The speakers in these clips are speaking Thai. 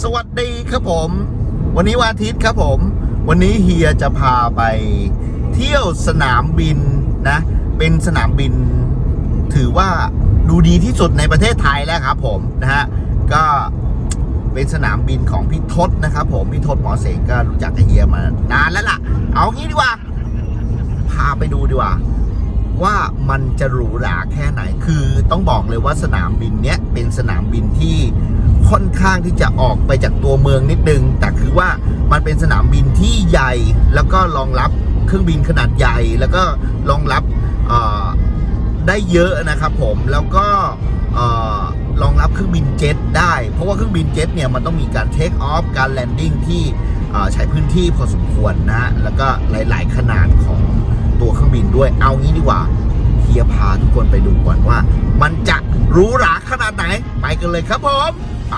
สวัสดีครับผม วันนี้วันอาทิตย์ครับผม วันนี้เฮียจะพาไปเที่ยวสนามบินนะ เป็นสนามบิน ถือว่าดูดีที่สุดในประเทศไทยแล้วครับผมนะฮะก็เป็นสนามบินของพี่ทศนะครับผมพี่ทศหมอเสงก็รู้จักกับเฮียมานานแล้วล่ะ เอางี้ดีกว่า พาไปดูดีกว่า ว่ามันจะหรูหราแค่ไหน คือต้องบอกเลยว่าสนามบินเนี้ยเป็นสนามบินที่ค่อนข้างที่จะออกไปจากตัวเมืองนิดนึง แต่คือว่ามันเป็นสนามบินที่ใหญ่ แล้วก็รองรับเครื่องบินขนาดใหญ่ แล้วก็รองรับได้เยอะนะครับผม แล้วก็เอ่อรองรับเครื่องบินเจ็ตได้ เพราะว่าเครื่องบินเจ็ตเนี่ยมันต้องมีการเทคออฟ การแลนดิ้งที่ใช้พื้นที่พอสมควรนะ แล้วก็หลาย ๆ ขนาดของ ตัวเครื่องบินด้วย เอางี้ดีกว่าเฮียพาทุกคนไปดูก่อนว่า มันจะหรูหราขนาดไหน ไปกันเลยครับผม ไป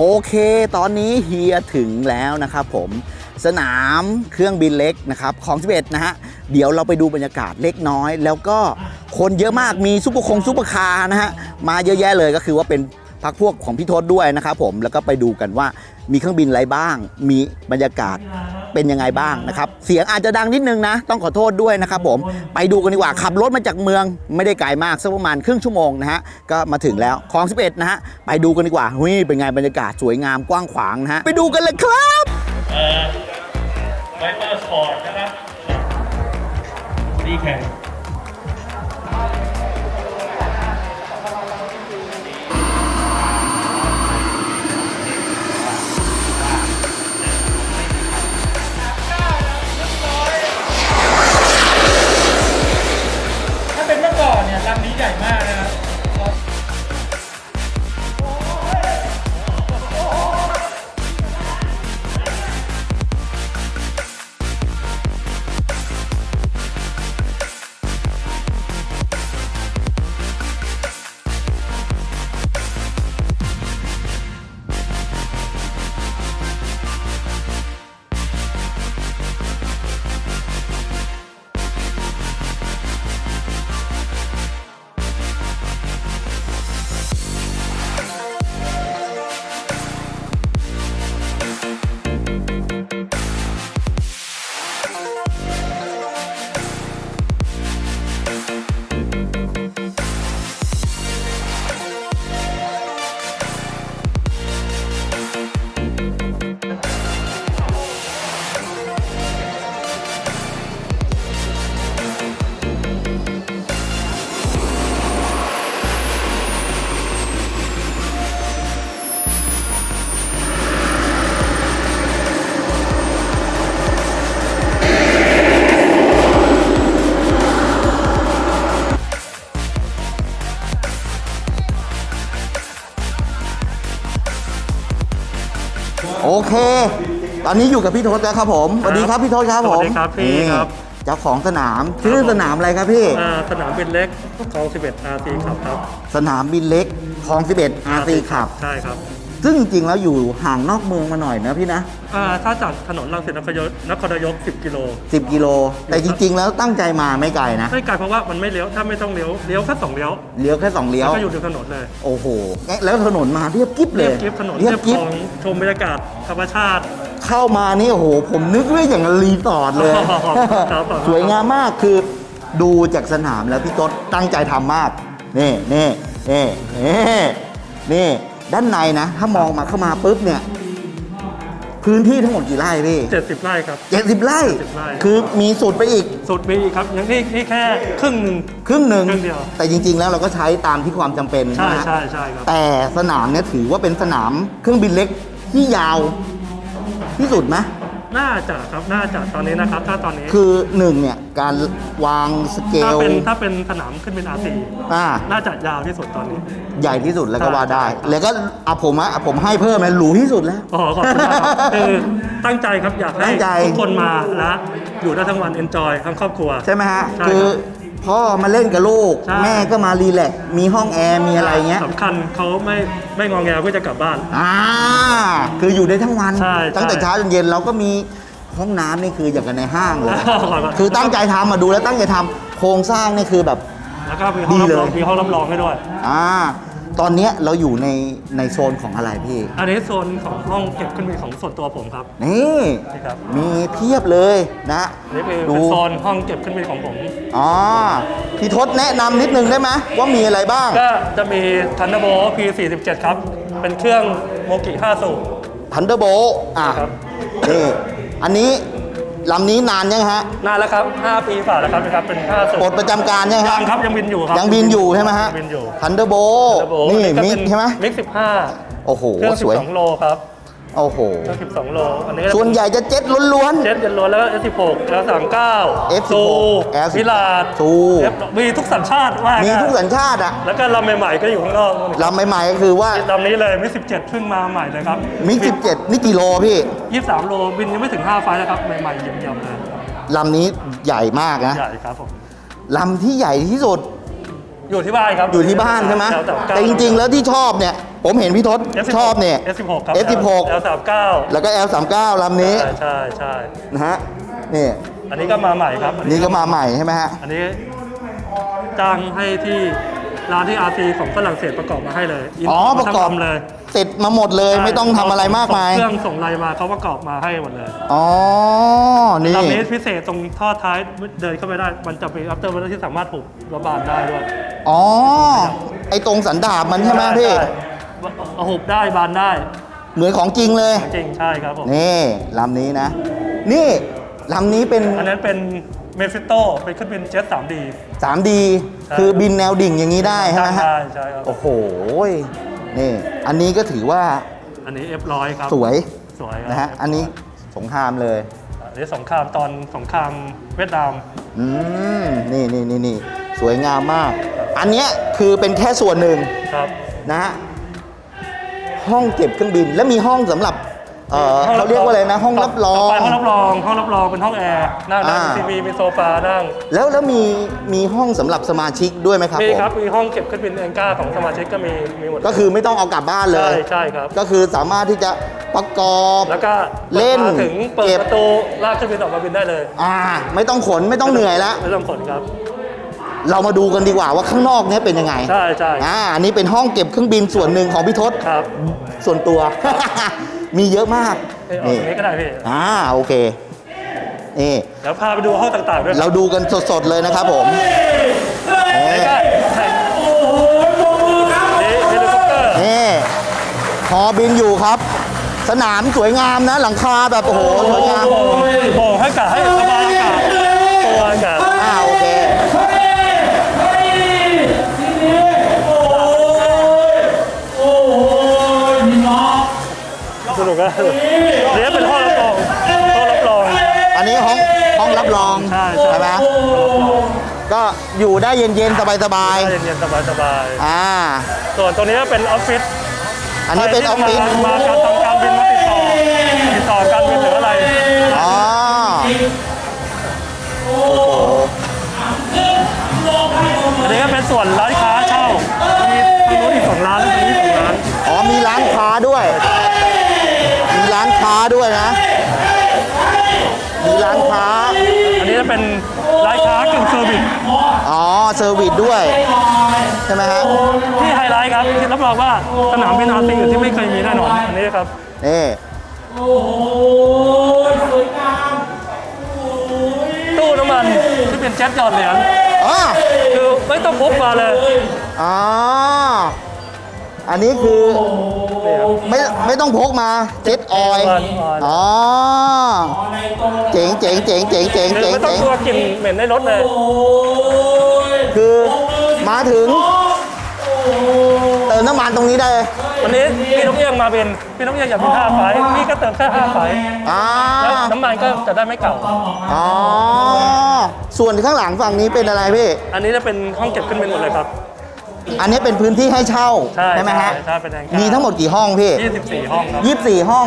โอเค ตอนนี้เฮียถึงแล้วนะครับผมสนามเครื่องบินเล็กนะครับของ 11 นะฮะ เดี๋ยวเราไปดูบรรยากาศเล็กน้อย แล้วก็คนเยอะมากมีซุปเปอร์คงซุปเปอร์คาร์นะฮะ มาเยอะแยะเลยก็คือว่าเป็น พักพวกของพี่ทศด้วยนะครับผมแล้วก็ไปดูกันว่ามีเครื่องบินอะไรบ้าง มีบรรยากาศเป็นยังไงบ้างนะครับ เสียงอาจจะดังนิดนึงนะ ต้องขอโทษด้วยนะครับผม ไปดูกันดีกว่า ขับรถมาจากเมืองไม่ได้ไกลมาก สักประมาณครึ่งชั่วโมงนะฮะ ก็มาถึงแล้วคลอง 11 นะฮะ ไปดูกันดีกว่าเฮ้ยเป็นไงบรรยากาศสวยงามกว้างขวางนะฮะ ไปดูกันเลยครับเอ่อไวเปอร์สปอร์ตนะครับดีแข่ง เค ตอนนี้อยู่กับพี่ทศแล้วครับผมสวัสดีครับพี่ทศครับผมสวัสดีครับพี่นี่ครับเจ้าของสนามชื่อสนามอะไรครับพี่อ่าสนามบินเล็กคลอง11 RC ครับครับ สนามบินเล็กคลอง11 RC ขับใช่ครับ ซึ่งจริงๆแล้วอยู่ห่างนอกเมืองมาหน่อยนะพี่นะ อ่าถ้าจากถนนรังสิตนครนายกนครนายก 10 กิโล 10 กิโล แต่จริง ๆ แล้วตั้งใจมาไม่ไกลนะ ไม่ไกลเพราะว่ามันไม่เลี้ยว ถ้าไม่ต้องเลี้ยว เลี้ยวแค่สองเลี้ยวเลี้ยวแค่สองเลี้ยวก็อยู่ถึงถนนเลย โอ้โหแล้วถนนมาเรียบกิ๊บเลเรียยบกิฟถนนเรียบกิ๊บคลองชมบรรยากาศธรรมชาติ เข้ามานี่โอ้โห ผมนึกว่าอย่างกับรีสอร์ทเลย ครับผม สวยงามมากคือดูจากสนามแล้วพี่ต๊ดตั้งใจทำมาก นี่นี่นี่นี่นี่ ด้านในนะ ถ้ามองมาเข้ามาปุ๊บเนี่ย พื้นที่ทั้งหมดกี่ไร่พี่70ไร่ครับ เจ็ดสิบไร่ 70ไร่ คือมีสุดไปอีกสุดมีอีกครับยังนี่นี่แค่ครึ่งหนึ่ง ครึ่งหนึ่ง ครึ่งเดียว แต่จริง ๆ แล้วเราก็ใช้ตามที่ความจำเป็นใช่นะฮะ ใช่ใช่ครับ แต่สนามเนี่ยถือว่าเป็นสนามเครื่องบินเล็กที่ยาวที่สุดไหม น่าจะครับน่าจะตอนนี้นะครับ ถ้าตอนนี้คือหนึ่งเนี่ยการวางสเกถ้าลเป็นถ้าเป็นสนามขึ้นเป็น RC อ่าน่าจะยาวที่สุดตอนนี้ ใหญ่ที่สุดแล้วก็ใช่ว่าได้ แล้วก็อะผมอะผมให้เพิ่มเลยหรูที่สุดแล้ว อ๋อขอบคุณมากครับคือตั้งใจครับอยากตั้ให้งใจ ทุกคนมาและอยู่ได้ทั้งวัน enjoy ทั้งครอบครัว ใช่ไหมฮะ ใช่คือครับ พ่อมาเล่นกับลูก ใช่ แม่ก็มารีแลกซ์มีห้องแอร์มีอะไรเงี้ยสำคัญเขาไม่ไม่งอแงเพื่อจะกลับบ้าน อ่าคืออยู่ได้ทั้งวัน ใช่ตั้งแต่ใช่เช้าจนเย็นเราก็มีห้องน้ำนี่คืออย่างกันในห้างเลยขอบคุณคือตั้งใจทำมาดูแล้วตั้งใจทำโครงสร้างนี่คือแบบ แล้วก็มีห้องดีรับเลย รองมีห้องรับรองให้ด้วย อ่า ตอนเนี้ยเราอยู่ในในโซนของอะไรพี่ อันนี้โซนของห้องเก็บขึ้นเป็นของส่วนตัวผมครับ นี่นี่ครับ มีเพียบเลยนะอันนี่คือดูเป็นโซนห้องเก็บขึ้นเป็นของผม อ๋อพี่ทศแนะนำนิดนึงได้ไหมว่ามีอะไรบ้าง ก็จะมี Thunderbolt P47 ครับ เป็นเครื่องโมกิ5สูบทันเดอร์โบอะครับ นี่อันนี้ ลำนี้นานยังฮะ นานแล้วครับ 5 ปีฝ่าแล้วครับนะครับ เป็น5สูบปลดประจำการยังยัฮะงครับยังบินอยู่ครับยังบินอยู่ใช่ไหมฮะบินอยู่ ทันเดอร์โบ Thunderbolt นี่ก็มิเป็กใช่ไหมมิก15โอ้โหเครื่องสวย12โลครับ โอ้โหเครื่อง12 โล อันนี้ก็ส่วนใหญ่จะเจ็ตล้วน เจ็ตเย็นล้วนแล้วก็ S16 L39 F16 ซู L16 วิลาด ซู F มีทุกสัญชาติมากๆมีทุกสัญชาติอะแล้วก็ลำใหม่ๆก็อยู่ข้างนอกนู่นลำใหม่ๆก็คือว่าลำนี้เลยมิก17เพิ่งมาใหม่เลยครับมิก17 นี่กี่โลพี่ 23 โลบินยังไม่ถึง 5 ไฟล์นะครับใหม่ๆเยี่ยมๆเลยลำนี้ใหญ่มากนะใหญ่ครับผมลำที่ใหญ่ที่สุดอยู่ที่บ้านครับอยู่ที่บ้านใช่ไหม L39 แต่จริงๆแล้วที่ชอบเนี่ย ผมเห็นพี่ทศ F16 ชอบเนี่ย S16 ครับ F16 L39 แล้วก็ L39 ลำนี้ ใช่ใช่ใช่นะฮะ นี่ อันนี้ก็มาใหม่ครับนี่ก็มาใหม่ใช่ไหมฮะ อันนี้จ้างให้ที่ร้านที่ RC ของฝรั่งเศสประกอบมาให้เลยอ๋อประกอบทั้งลำเลยเสร็จมาหมดเลยไม่ต้องทำอะไรมากมายเครื่องส่งไลน์มาเขาประกอบมาให้หมดเลยอ๋อ นี่ ลำนี้พิเศษตรงท่อท้ายเดินเข้าไปได้ มันจะเป็นอัปเตอร์วันที่สามารถผูกระบาดได้ด้วย อ๋อ ไอ้ตรงสันดาบมันใช่ไหมพี่ ใช่ เอาหุบได้บานได้เหมือนของจริงเลย จริงใช่ครับผมนี่ลำนี้นะ นี่ลำนี้เป็นอันนั้นเป็นเมฟิโตเป็นเครื่องบินเจ็ต 3D 3D ใช่คือบินแนวดิ่งอย่างนี้ได้ใช่ไหมฮะได้ใช่ครับโอ้โหนี่อันนี้ก็ถือว่า อันนี้ F100 ครับสวยสวยครับนะฮะอันนี้สงครามเลยอันนี้สงครามตอนสงครามเวียดนามอืมนี่นี่นี่นี่สวยงามมาก อันเนี้ยคือเป็นแค่ส่วนหนึ่งครับนะฮะ ห้องเก็บเครื่องบิน และมีห้องสำหรับเอ่อเขาเรียกว่าอะไรนะ ห้องรับรองต่ไปห้องรับรอง ห้องรับรองเป็นห้องแอร์นั่งนั่งอ่า ทีวีมีโซฟานั่ง แล้วแล้วมีมีห้องสำหรับสมาชิกด้วยไหมครับมีผมครับ มีห้องเก็บเครื่องบินแองก้าของสมาชิกก็มี มีหมดก็คือไม่ต้องเอากลับบ้านเลใช่ย ใช่ครับ ก็คือสามารถที่จะประกอบ แล้วก็เล่นมาถึงเปิดเก็บ ประตูลากเครื่องบินออกมาบินได้เลย อ่า ไม่ต้องขนไม่ต้องเหนื่อยแล้วไม่ต้องขนครับ เรามาดูกันดีกว่าว่าข้างนอกเนี้ยเป็นยังไงใช่ใช่อ่าอันนี้เป็นห้องเก็บเครื่องบินส่วนหนึ่งของพี่ทศครับ ส่วนตัว มีเยอะมากเอ้ยออกตรงนี้ก็ได้พี่อ่าโอเคนี่เดี๋ยวพาไปดูห้องต่างๆด้วยเราดูกันสดๆเลยนะครับผมนี่นี่ก็แข่งนี่เฮลิคอปเตอร์นี่พอบินอยู่ครับ สนามสวยงามนะ หลังคาแบบโอ้โหสวยงามโป่งให้อากาศให้ระบายอากาศ นุกนะเดี๋ยวเป็นห้องรับรองห้องรับรอง อันนี้ห้องห้องรับรองใช่ไหมก็อยู่ได้เย็นๆสบายได้เย็นๆสบายๆอ่าส่วนตรงนี้เป็นออฟฟิศอันนี้เป็นออฟฟิศมาการทำการบินมาติดต่อติดต่อการบินหรืออะไรอ๋อโอันนี้ก็เป็นส่วนร้าน มีร้านค้า อันนี้จะเป็นร้านค้ากึ่งเซอร์วิสอ๋อ เซอร์วิสด้วย ใช่ไหมฮะ ที่ไฮไลท์ครับที่รับรองว่าสนามบินอาร์ซีอื่นที่ไม่เคยมีแน่นอน อันนี้ครับ นี่ตู้น้ำมันที่เป็นแจ็ตหยอดเหรียญอ๋อคือไม่ต้องพกมาเลย อ๋อ อันนี้คือนี่ครับ ไม่ไม่ต้องพกมาเจ็ตออยล์ออยล์ อ๋อเจ๋งเจ๋งเจ๋งเจ๋งเจ๋งคือเจ๋งไม่ต้องเจ๋งกลัวกลิ่นเหม็นในรถเลย คือมาถึงเติมน้ำมันตรงนี้ได้เลยวันนี้พี่นกเอี้ยงมาเป็นพี่นกเอี้ยงอยากเป็นห้าไฟล์พี่ก็เติมแค่ห้าไฟล์อ่าแล้วน้ำมันก็จะได้ไม่เก่า อ๋อส่วนข้างหลังฝั่งนี้เป็นอะไรพี่ อันนี้จะเป็นห้องเก็บขึ้นเป็นหมดเลยครับ อันนี้เป็นพื้นที่ให้เช่าใช่ไหมฮะใช่ใช่เป็นแรงกล้ามีมีทั้งหมดกี่ห้องพี่24 ห้องครับยี่สิบสี่ห้อง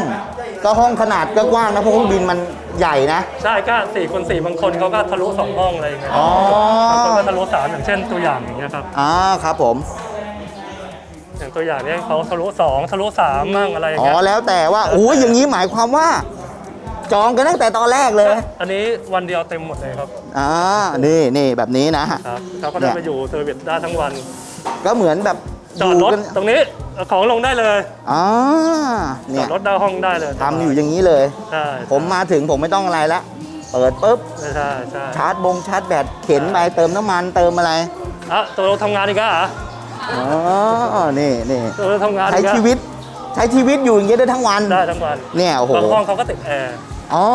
ก็ห้องขนาดก็กว้างนะเพราะเครื่องบินมันใหญ่นะ ใช่ก็4คูณ4บางคนเขาก็ทะลุ 2 ห้องอะไรอย่างเงี้ยอ๋อ บางคนก็ทะลุ3อย่างเช่นตัวอย่างอย่างเงี้ยครับ อ่าครับผม อย่างตัวอย่างเนี้ยเขาทะลุ 2 ทะลุ3มั่งอะไรอย่างอ๋อเงี้ยแล้วแต่ว่าโอ้ยอย่างนี้หมายความว่า จองกันตั้งแต่ตอนแรกเลยอันนี้วันเดียวเต็มหมดเลยครับ อ่านี่นี่แบบนี้นะ ครับเขาก็ได้ไปอยู่เซอร์วิสได้ทั้งวัน ก็เหมือนแบบจอดรถกันตรงนี้เอาของลงได้เลยอ่าจเนี่อยดรถได้ห้องได้เลยทำอยู่อย่างนี้เลย ใช่ผมมาถึงผมไม่ต้องอะไรละเปิดปุ๊บ ใช่ใช่ใช่ชาร์จบงชาร์จแบตเข็นไปเติมน้ำมันเติมอะไรอะตัวเราทำงานอีกแล้วเหรออ๋อนี่นี่ตัวเราทำงานใช้อีกแล้วชีวิต ใช้ชีวิตอยู่อย่างนี้ได้ทั้งวัน ได้ทั้งวันเนี่ยโอ้โหบางห้องเขาก็ติดแอร์อ๋อ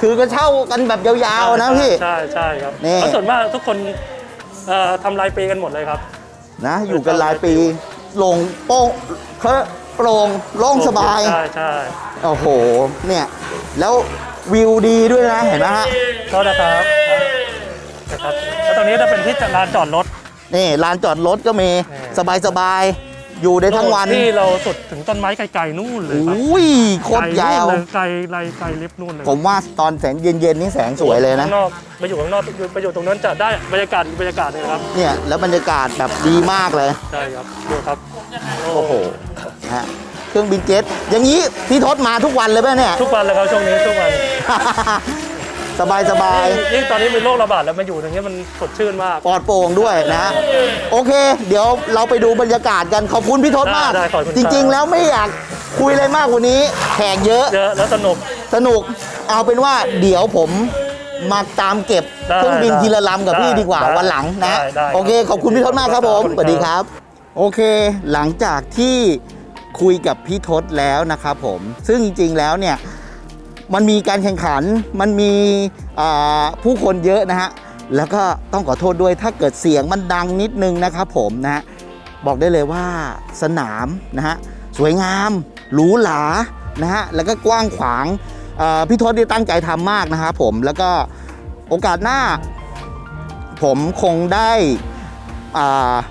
คือก็เช่ากันแบบยาวๆนะพี่ ใช่ใช่ครับนี่ แล้วส่วนมากทุกคนเอ่อทำรายปีกันหมดเลยครับ นะ อยู่กันหลายปีลงโป้งเขาโปร่งโล่งสบาย ใช่ใช่โอ้โห เนี่ย แล้ววิวดีด้วยนะ เห็นไหมฮะก็นะครับนะครับ แล้วตรงนี้จะเป็นที่จอดลานจอดรถ นี่ลานจอดรถก็มีนี่สบายสบายๆ อยู่ได้ทั้งวันที่เราสุดถึงต้นไม้ไกลๆนู่นเลยครับอุ้ยโคตรยาว ไกลนู่นเลยไกลไกลไกลลิฟต์นู่นเลยผมว่าตอนแสงเย็นๆนี่แสงสวยเลยนะ ข้างนอกไปอยู่ข้างนอกไปอยู่ตรงนั้นจะได้บรรยากาศอีกบรรยากาศหนึงนะครับเนี่ยแล้วบรรยากาศแบบดีมากเลย ใช่ครับดูครับโอ้โหฮะเครื่องบินเจ็ตอย่างนี้พี่ทศมาทุกวันเลยป่ะเนี่ย ทุกวันเลยครับช่วงนี้ทุกวัน สบายสบายยิ่งตอนนี้มีโรคระบาดแล้วมาอยู่ตรงนี้มันสดชื่นมาก ปลอดโปร่งด้วยนะ โอเค เดี๋ยวเราไปดูบรรยากาศกัน ขอบคุณพี่ทศมาก ได้ได้ขอบคุณจริง ๆ แล้วไม่อยากคุยอะไรมากกว่านี้ แขกเยอะ เยอะแล้วสนุก สนุก เอาเป็นว่าเดี๋ยวผมมาตามเก็บได้เครื่องบินได้ทีละลำกับพี่ได้ดีกว่าได้วันหลังนะได้ได้โอเค ขอบคุณพี่ทศมากครับผมขอบคุณสวัสดีครับ โอเค หลังจากที่คุยกับพี่ทศแล้วนะครับผม ซึ่งจริงๆแล้วเนี่ย มันมีการแข่งขัน มันมีผู้คนเยอะนะฮะ แล้วก็ต้องขอโทษด้วยถ้าเกิดเสียงมันดังนิดนึงนะครับผมนะฮะ บอกได้เลยว่าสนามนะฮะสวยงามหรูหรานะฮะ แล้วก็กว้างขวางพี่ทศที่ตั้งใจทำมากนะครับผม แล้วก็โอกาสหน้า ผมคงได้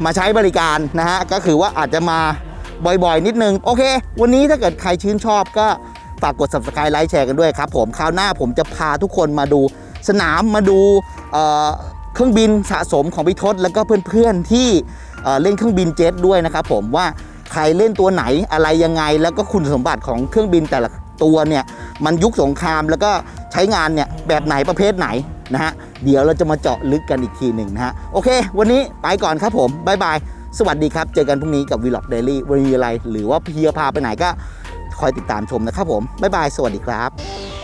มาใช้บริการนะฮะ ก็คือว่าอาจจะมาบ่อยๆ นิดนึง โอเค วันนี้ถ้าเกิดใครชื่นชอบก็ ฝากกด subscribe ไลค์แชร์กันด้วยครับผมคราวหน้าผมจะพาทุกคนมาดูสนามมาดูเเครื่องบินสะสมของพี่ทศแล้วก็เพื่อนๆที่เเล่นเครื่องบินเจ็ตด้วยนะครับผมว่าใครเล่นตัวไหนอะไรยังไง แล้วก็คุณสมบัติของเครื่องบินแต่ละตัวเนี่ยมันยุคสงครามแล้วก็ใช้งานเนี่ยแบบไหนประเภทไหนนะฮะเดี๋ยวเราจะมาเจาะลึกกันอีกทีหนึ่งนะฮะโอเค วันนี้ไปก่อนครับผมบายบายสวัสดีครับ เจอกันพรุ่งนี้กับ Vlog Daily วันนี้อะไร หรือว่าเพียพาไปไหนก็ คอยติดตามชมนะครับผมบ๊ายบายสวัสดีครับ